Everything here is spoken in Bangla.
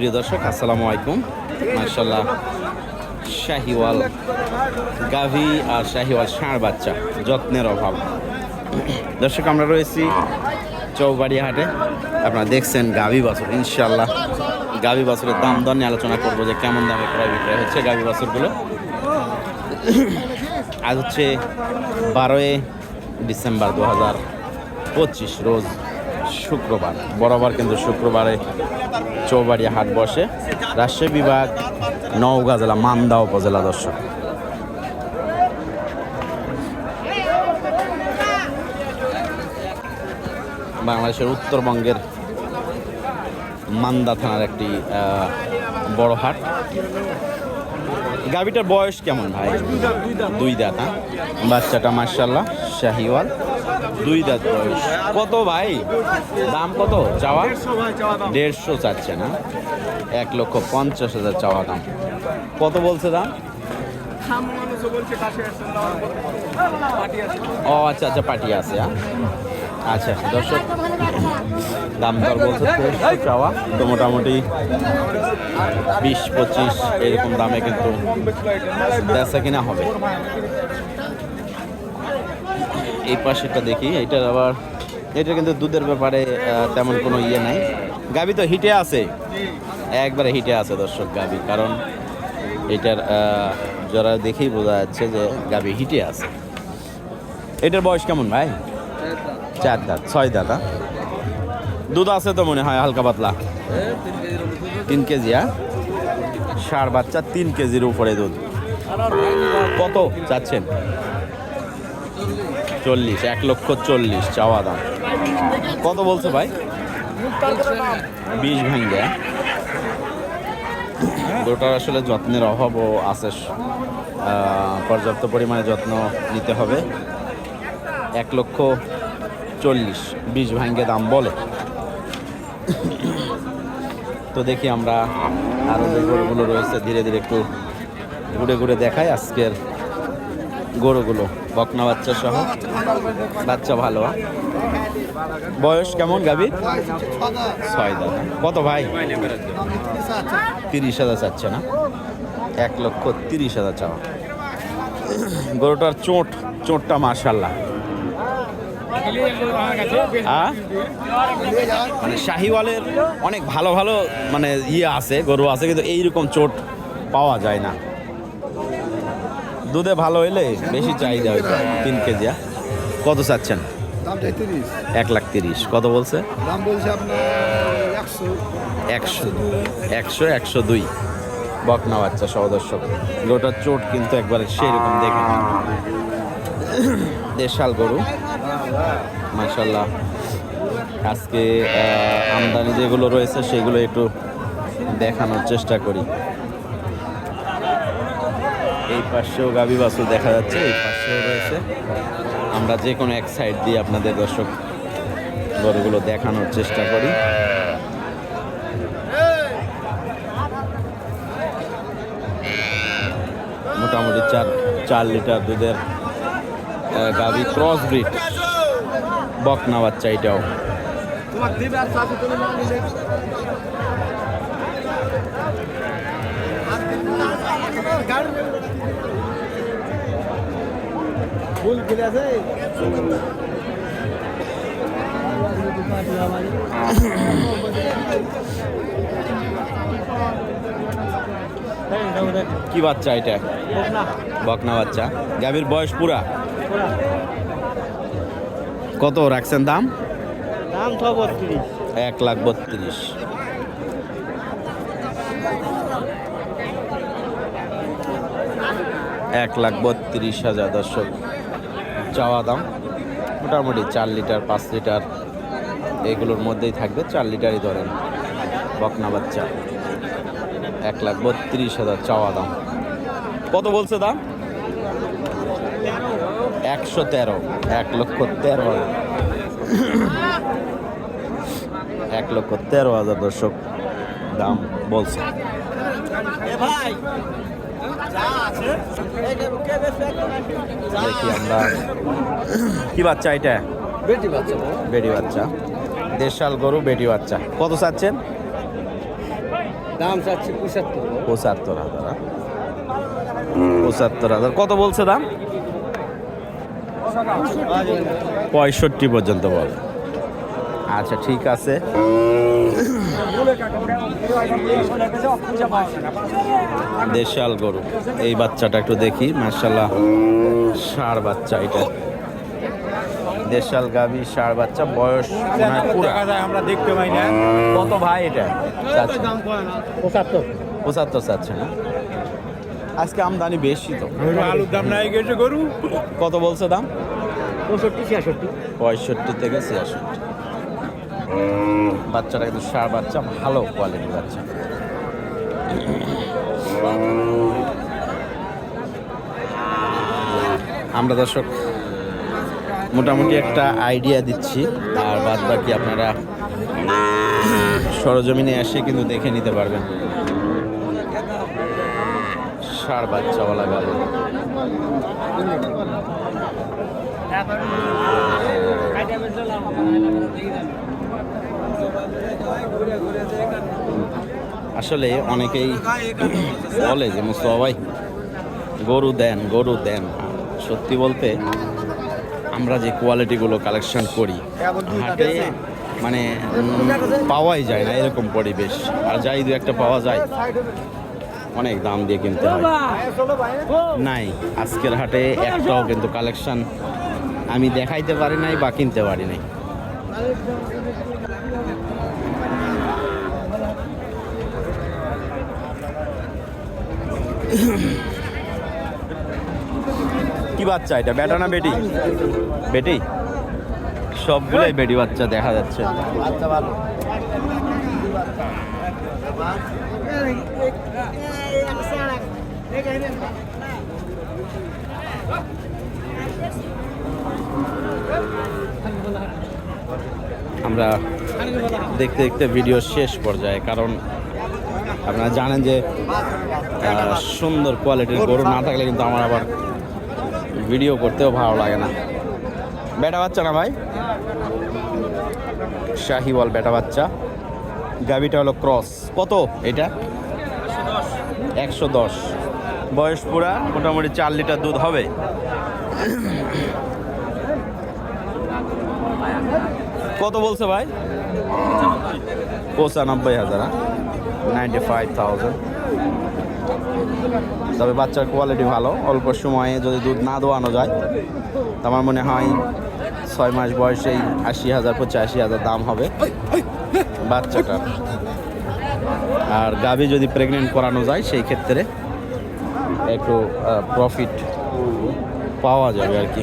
প্রিয় দর্শক, আসসালামু আলাইকুম। মার্শাল্লাহ শাহিওয়াল গাভি আর শাহিওয়াল ষাঁড় বাচ্চা, যত্নের অভাব। দর্শক, আমরা রয়েছি চৌবাড়ি হাটে আপনারা দেখছেন গাভি বাছুর ইনশাল্লাহ গাভি বাছুরের দাম দর নিয়ে আলোচনা করব যে কেমন দামে ক্রয় বিক্রয় হচ্ছে গাভি বাছুরগুলো। আজ হচ্ছে বারোই ডিসেম্বর দু হাজার পঁচিশ, রোজ শুক্রবার। বরাবর কিন্তু শুক্রবারে চৌবাড়িয়া হাট বসে। রাজশাহী বিভাগ নওগাঁ জেলা মান্দা উপজেলা দর্শক। বাংলাদেশের উত্তরবঙ্গের মান্দা থানার একটি বড় হাট। গাভিটার বয়স কেমন ভাই? দুই দাঁত হ্যাঁ? বাচ্চাটা মার্শাল্লাহ শাহিওয়াল। দুই দাঁত বয়স। কত ভাই? দাম কত? চাওয়া? দেড়শো চাচ্ছে না? এক লক্ষ পঞ্চাশ হাজার চাওয়া দাম। কত বলছে দাম? ও আচ্ছা আচ্ছা পার্টি আছে হ্যাঁ? আচ্ছা দর্শক, দাম দর বলছে চাওয়া। তো মোটামুটি বিশ পঁচিশ, এরকম দামে কিন্তু বেচা কিনা হবে। এই পাশেরটা দেখি, এটার আবার এটা কিন্তু দুধের ব্যাপারে তেমন কোনো ইয়ে নাই। গাবি তো হিটে আছে। একবারে হিটে আছে দর্শক গাবি, কারণ এটার যারা দেখেই বোঝা যাচ্ছে যে গাবি হিটে আছে। এটার বয়স কেমন ভাই? চার দাঁত, ছয় দাঁত? দুধ আছে তো মনে হয়, হালকা পাতলা। তিন কেজি হ্যাঁ ষাঁড় বাচ্চা, তিন কেজির উপরে দুধ। কত চাচ্ছেন? চল্লিশ, এক লক্ষ চল্লিশ চাওয়া দাম। কত বলছো ভাই? বিশ ভাঙ্গে। গরুটার আসলে যত্নের অভাবও আছে পর্যাপ্ত পরিমাণে যত্ন নিতে হবে। এক লক্ষ চল্লিশ, বিশ ভাঙ্গে দাম বলে। তো দেখি আমরা আরও যে গরুগুলো রয়েছে, ধীরে ধীরে একটু ঘুরে ঘুরে দেখাই আজকের গরুগুলো, বকনা বাচ্চা সহ। বাচ্চা ভালো? বয়স কেমন গাবি ছয় দাদা। কত ভাই? তিরিশ হাজার চাচ্ছে না? এক লক্ষ তিরিশ হাজার চাওয়া। গরুটার চোট, চোটটা মার্শাল্লাহ মানে শাহিওয়ালের অনেক ভালো ভালো মানে ইয়ে আছে, গরু আছে, কিন্তু এইরকম চোট পাওয়া যায় না। দুধে ভালো হইলে বেশি চাহিদা হইতো তিন কেজি কত চাচ্ছেন? এক লাখ তিরিশ কত বলছে? দাম বলছে একশো। একশো একশো দুই। বকনা বাচ্চা সদস্যক গোটার চোট কিন্তু একবারে সেই রকম দেখে দেশাল গরু। মার্শাল্লাহ আজকে আমদানি যেগুলো রয়েছে সেগুলো একটু দেখানোর চেষ্টা করি। এই পাশেও গাবি বাসু দেখা যাচ্ছে, এই পাশেও রয়েছে। আমরা যে কোনো এক সাইড দিয়ে আপনাদের দর্শক গরুগুলো দেখানোর চেষ্টা করি। মোটামুটি চার চার লিটার দুধের গাভী ক্রস ব্রিড বকনা বাচ্চা এটাও। ফুল ফিরে আছে। কি বাচ্চা এটা? বকনা। বাচ্চা। গাভীর বয়স পুরা? কত রাখছেন দাম? দাম বত্রিশ। এক লাখ বত্রিশ। এক লাখ বত্রিশ হাজার দর্শক চাওয়া দাম। মোটামুটি চার লিটার, পাঁচ লিটার এগুলোর মধ্যেই থাকবে। চার লিটারই ধরেন বকনা বাচ্চা। এক লাখ বত্রিশ হাজার চাওয়া দাম। কত বলছে দাম? একশো তেরো। এক লক্ষ তেরো হাজার। এক লক্ষ তেরো হাজার দর্শক দাম বলছে। দেখি আমরা। কি বাচ্চা এটা? বেটি বাচ্চা বেটি বাচ্চা। দেশাল গরু বেটি বাচ্চা। কত চাচ্ছেন? দাম চাচ্ছি পঁচাত্তর। পঁচাত্তর হাজার? পঁচাত্তর হাজার। কত বলছে দাম? পঁয়ষট্টি পর্যন্ত বলে। আচ্ছা ঠিক আছে। দেশাল গরু। এই বাচ্চাটা একটু দেখি মার্শাল্লাহ ষাঁড় বাচ্চা এটা। দেশাল গাভী ষাঁড় বাচ্চা বয়স আমরা দেখতে পাই না। কত ভাই এটা? পঁচাত্তর। পঁচাত্তর চাচ্ছে না? আজকে আমদানি বেশি তো। আলুর দাম নাই গেছে গরু। কত বলছে দাম? পঁয়ষট্টি ছিয়াষট্টি। পঁয়ষট্টি থেকে ছিয়াষট্টি। বাচ্চাটা কিন্তু সার বাচ্চা, ভালো কোয়ালিটির বাচ্চা। আমরা দর্শক, মোটামুটি একটা আইডিয়া দিচ্ছি, আর বাদ বাকি আপনারা সরজমিনে এসে কিন্তু দেখে নিতে পারবেন। সার বাচ্চাওয়ালা গেল আসলে অনেকেই বলে যে মুস্তফা ভাই গরু দেন গরু দেন। সত্যি বলতে, আমরা যে কোয়ালিটিগুলো কালেকশন করি, হাটে মানে পাওয়াই যায় না এরকম পরিবেশ। আর যাই দু একটা পাওয়া যায়, অনেক দাম দিয়ে কিনতে হয়। নাই, আজকের হাটে একটাও কিন্তু কালেকশন আমি দেখাইতে পারি নাই বা কিনতে পারি নাই। কি বাচ্চা এটা বেটা না বেটি? বেটি? সবগুলোই বেটি বাচ্চা দেখা যাচ্ছে। আমরা দেখতে দেখতে ভিডিও শেষ পর্যায়ে কারণ আপনারা জানেন যে সুন্দর কোয়ালিটির গরু না থাকলে কিন্তু আমার আবার ভিডিও করতেও ভালো লাগে না। বেটা বাচ্চা না ভাই? শাহিওয়াল বেটা বাচ্চা। গাবিটা হলো ক্রস। কত এটা? একশো দশ। বয়স পুরা, মোটামুটি চার লিটার দুধ হবে। কত বলছে ভাই? পঁচানব্বই। হাজার নাইনটি ফাইভ থাউজেন্ড তবে বাচ্চার কোয়ালিটি ভালো, অল্প সময়ে যদি দুধ না দোয়ানো যায়, তো আমার মনে হয় ছয় মাস বয়সেই আশি হাজার, পঁচাশি হাজার দাম হবে বাচ্চাটা আর গাভী যদি প্রেগনেন্ট করানো যায়, সেই ক্ষেত্রে একটু প্রফিট পাওয়া যাবে আর কি।